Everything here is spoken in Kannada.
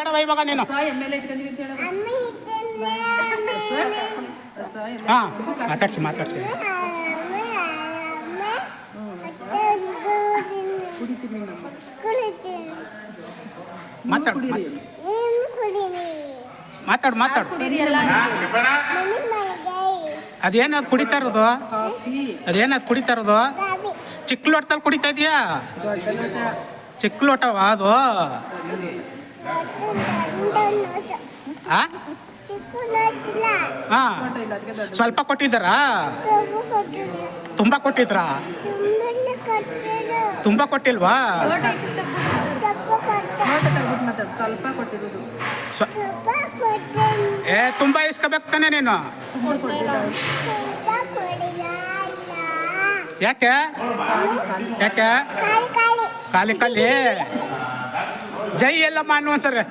ಮಾತಾಡವ ಇವಾಗ ನೀನು. ಹಾಂ ಮಾತಾಡ್ಸಿ ಮಾತಾಡ್ಸಿ. ಮಾತಾಡು ಮಾತಾಡು ಮಾತಾಡು. ಅದೇನದು ಕುಡಿತಾ ಇರೋದು? ಕಾಫಿ. ಅದೇನದು ಕುಡಿತಾ ಇರೋದು? ಚಿಕ್ಕ ಲೋಟದಲ್ಲಿ ಕುಡಿತಾ ಇದೀಯಾ? ಚಿಕ್ಕ ಲೋಟವಾ ಅದು? ಸ್ವಲ್ಪ ಕೊಟ್ಟಿದ್ದಾರಾ? ತುಂಬಾ ಕೊಟ್ಟಿದ್ರಾ? ತುಂಬಾ ಕೊಟ್ಟಿಲ್ವಾ? ಏ ತುಂಬಾ ಇಸ್ಕೋಬೇಕು ತಾನೆ ನೀನು. ಯಾಕೆ? ಯಾಕೆ? ಕಾಲಿ ಖಾಲಿ ಜೈ ಎಲ್ಲಮ್ಮ ಅನ್ನು ಒಂದ್ಸರಿ